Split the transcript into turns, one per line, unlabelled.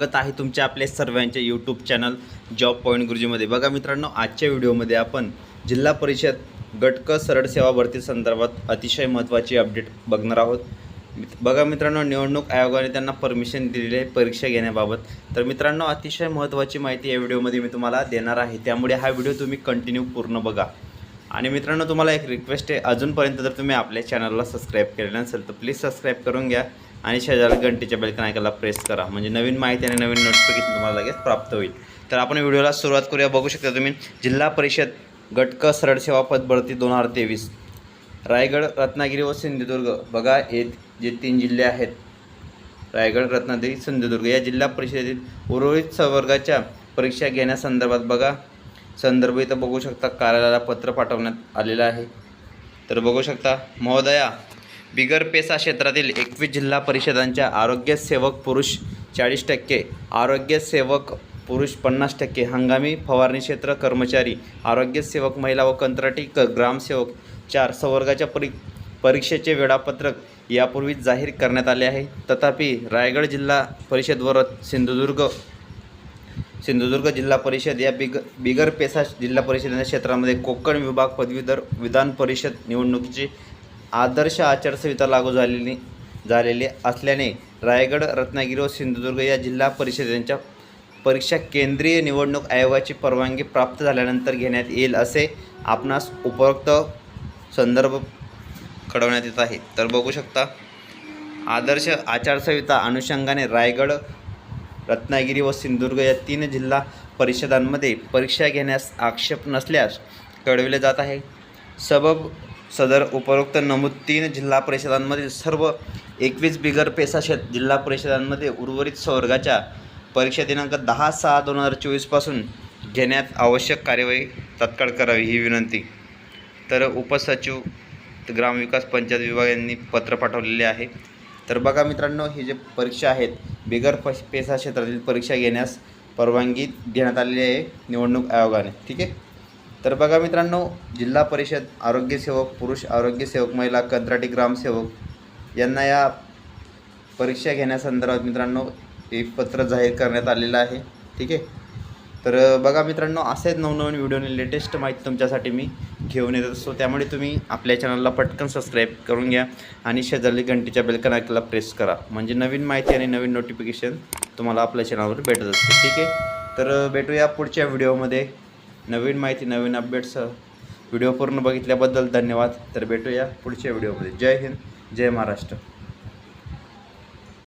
स्वागत आहे तुमच्या आपल्या सर्वांच्या यूट्यूब चॅनल जॉब पॉईंट गुरुजीमध्ये बघा मित्रांनो आजच्या व्हिडिओमध्ये आपण जिल्हा परिषद गटक सरळ सेवा भरती संदर्भात अतिशय महत्त्वाची अपडेट बघणार आहोत. बघा मित्रांनो निवडणूक आयोगाने त्यांना परमिशन दिलेली आहे परीक्षा घेण्याबाबत. तर मित्रांनो अतिशय महत्त्वाची माहिती या व्हिडिओमध्ये मी तुम्हाला देणार आहे. त्यामुळे हा व्हिडिओ तुम्ही कंटिन्यू पूर्ण बघा. आणि मित्रांनो तुम्हाला एक रिक्वेस्ट आहे. अजूनपर्यंत जर तुम्ही आपल्या चॅनलला सबस्क्राईब केलेलं नसेल तर प्लीज सबस्क्राईब करून घ्या. आणि शेजारी घंटेच्या बेलकन ऐकायला प्रेस करा. म्हणजे नवीन माहिती आणि नवीन नोटिफिकेशन तुम्हाला लगेच प्राप्त होईल. तर आपण व्हिडिओला सुरुवात करूया. बघू शकता तुम्ही जिल्हा परिषद गटक सरळ सेवा दोन हजार तेवीस. रायगड रत्नागिरी व सिंधुदुर्ग. बघा येत जे तीन जिल्हे आहेत रायगड रत्नागिरी सिंधुदुर्ग या जिल्हा परिषदेतील उर्वरित संवर्गाच्या परीक्षा घेण्यासंदर्भात बघा. संदर्भ इथं बघू शकता कार्यालयाला पत्र पाठवण्यात आलेलं आहे. तर बघू शकता महोदया बिगर पेसा क्षेत्रातील एकवीस जिल्हा परिषदांच्या आरोग्य सेवक पुरुष चाळीस टक्के आरोग्य सेवक पुरुष पन्नास टक्के हंगामी फवारणी क्षेत्र कर्मचारी आरोग्य सेवक महिला व कंत्राटी क ग्रामसेवक चार संवर्गाच्या परी परीक्षेचे वेळापत्रक यापूर्वीच जाहीर करण्यात आले आहे. तथापि रायगड जिल्हा परिषद व सिंधुदुर्ग सिंधुदुर्ग जिल्हा परिषद या बिग बिगर पेसा जिल्हा परिषदेच्या क्षेत्रामध्ये कोकण विभाग पदवीधर विधान परिषद निवडणुकीची आदर्श आचारसंहिता लागू झालेली झालेली असल्याने रायगड रत्नागिरी व सिंधुदुर्ग या जिल्हा परिषदेच्या परीक्षा केंद्रीय निवडणूक आयोगाची परवानगी प्राप्त झाल्यानंतर घेण्यात येईल असे आपणास उपरोक्त संदर्भ कळवण्यात येत आहे. तर बघू शकता आदर्श आचारसंहिता अनुषंगाने रायगड रत्नागिरी व सिंधुदुर्ग या तीन जिल्हा परिषदांमध्ये परीक्षा घेण्यास आक्षेप नसल्यास कळविले जात आहे. सबब सदर उपरोक्त नमूद तीन जिल्हा परिषदांमधील सर्व एकवीस बिगर पेसा शेत जिल्हा परिषदांमध्ये उर्वरित संवर्गाच्या परीक्षा दिनांक दहा सहा दोन हजार चोवीसपासून घेण्यात आवश्यक कार्यवाही तात्काळ करावी ही विनंती. तर उपसचिव ग्रामविकास पंचायत विभाग यांनी पत्र पाठवलेले आहे. तर बघा मित्रांनो ही जे परीक्षा आहेत बिगर प पेसा क्षेत्रातील परीक्षा घेण्यास परवानगी देण्यात आलेली आहे निवडणूक आयोगाने. ठीक आहे? तर बघा मित्रांनो जिल्हा परिषद आरोग्यसेवक पुरुष आरोग्यसेवक महिला कंत्राटी ग्रामसेवक यांना या परीक्षा घेण्यासंदर्भात मित्रांनो एक पत्र जाहीर करण्यात आलेलं आहे. ठीक आहे? तर बघा मित्रांनो असेच नवनवीन व्हिडिओने लेटेस्ट माहिती तुमच्यासाठी मी घेऊन येत असतो. त्यामुळे तुम्ही आपल्या चॅनलला पटकन सबस्क्राईब करून घ्या आणि शेजारली घंटीच्या बेलकन ऐकला प्रेस करा. म्हणजे नवीन माहिती आणि नवीन नोटिफिकेशन तुम्हाला आपल्या चॅनलवर भेटत असते. ठीक आहे? तर भेटूया पुढच्या व्हिडिओमध्ये. नवीन माहिती नवीन अपडेट्ससह व्हिडिओ पूर्ण बघितल्याबद्दल धन्यवाद. तर भेटूया पुढच्या व्हिडिओमध्ये. जय हिंद जय महाराष्ट्र.